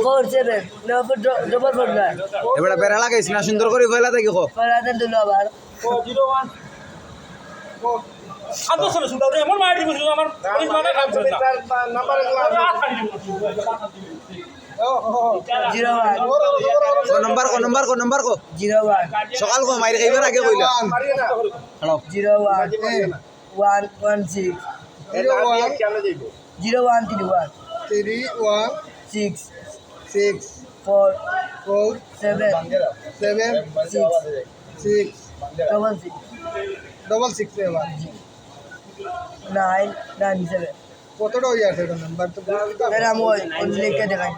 Four seven. No, for double four nine. এবার বেড়া লাগাইছ না সুন্দর করে ফেলা দেখি খো Para দিল আবার জিরো ওয়ান মানে নম্বর কো নম্বর কো নম্বর কো জিরো ওয়ান সকাল কো মাইর খাইবার আগে কইলা hello zero one one one six zero one three one three one six six four four seven seven six six double six double six nine nine seven কতটা হয়ে আছে এটা নাম্বার তো এর ওই লিখে দেখাই।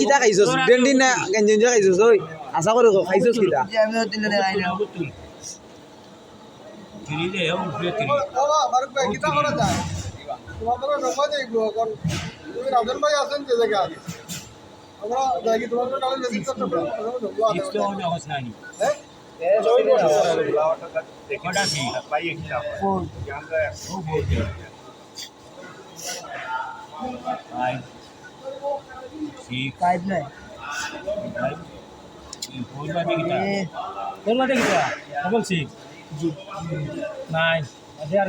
কিতা খাইছস? ডেন্ডিন না গেঞ্জিন যা খাইছস? ওই আশা করে খাইছস কিতা আমি দেখাই না ভাই কিতা করা যায়? তোমাদের নম্বর যাইব এখন তুমি রাজন ভাই আছেন যে জায়গা আমরা যাই তোমাদের কাছে ভিজিট করতে পারব সিক্সটা নাই। হ্যাঁ? আধে আর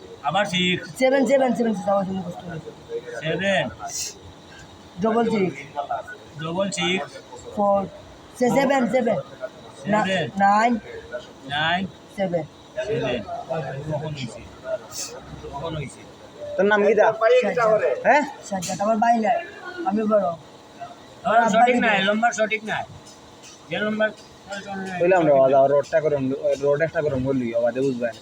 নাম্বার আবার six seven seven seven six আমার জন্য কষ্ট seven double six double six four seven seven seven nine nine seven seven কখন হয়েছে কখন হয়েছে তোর নাম কিতা হ্যাঁ? সাজ্জাদ আমার বাইলে আমি বড়। সঠিক নাই। লম্বার সঠিক নাই। যে লম্বার কইলাম রে বাবা রোডটা করে রোড একটা করে বলি বাবা দে বুঝবেন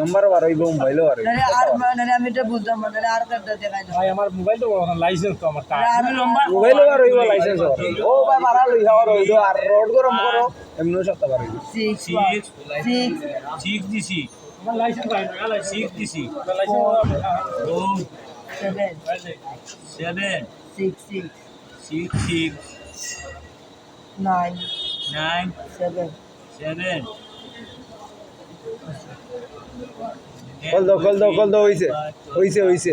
নম্বর বার ওই বম ভাইলো আর আর মানে আমি এটা বুঝলাম মানে আর ভাই আমার মোবাইল তো লাইসেন্স তো আমার আমি নম্বর মোবাইল আর ওই লাইসেন্স ও ভাই ভাড়া লই যাও রই আর রোড গরম করো এমনি সপ্তাহ পারি 6 6 6 দিছি আমার nine, seven, seven. কল দাও কল দাও কল দাও হইছে হইছে হইছে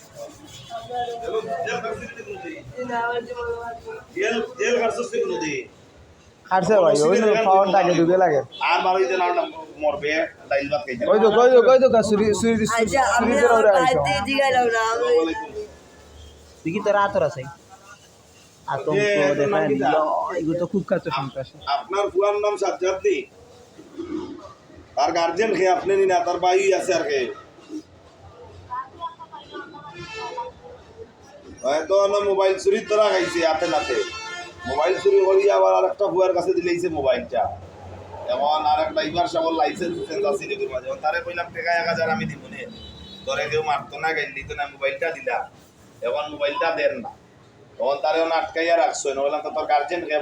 খাটছে ভাই ওই তো পাওয়ার লাগে দুবে লাগে। আর বারো দিন আর মরবে ডাইল ভাত খাইছে কই তো কই তো কই তো সুরি সুরি আচ্ছা ওরে আইছো না দেখি আতর আছে। আতঙ্ক দেখায় এগুলো তো খুব কাছে সন্ত্রাস। আপনার ফুয়ার নাম সাজ্জাদ নি? তার গার্জেন খেয়ে আপনি নি না তার বাই আছে আর কে। হয়তো মোবাইল চুরির ধরা খাইছে হাতে নাতে। মোবাইল চুরি করি আবার আরেকটা ফুয়ার কাছে দিলেইছে মোবাইলটা। এখন আর একটা ইবার সবল লাইসেন্স টিসেন্স আছে নি। মাঝে তারে কইলাম টাকা এক হাজার আমি দিব নে। ধরে কেউ মারতো না, গাইল দিত না, মোবাইলটা দিলা। এখন মোবাইলটা দেন না। তখন তারেও আটকাইয়া রাখছো, নইলে তো তোর গার্জেন কে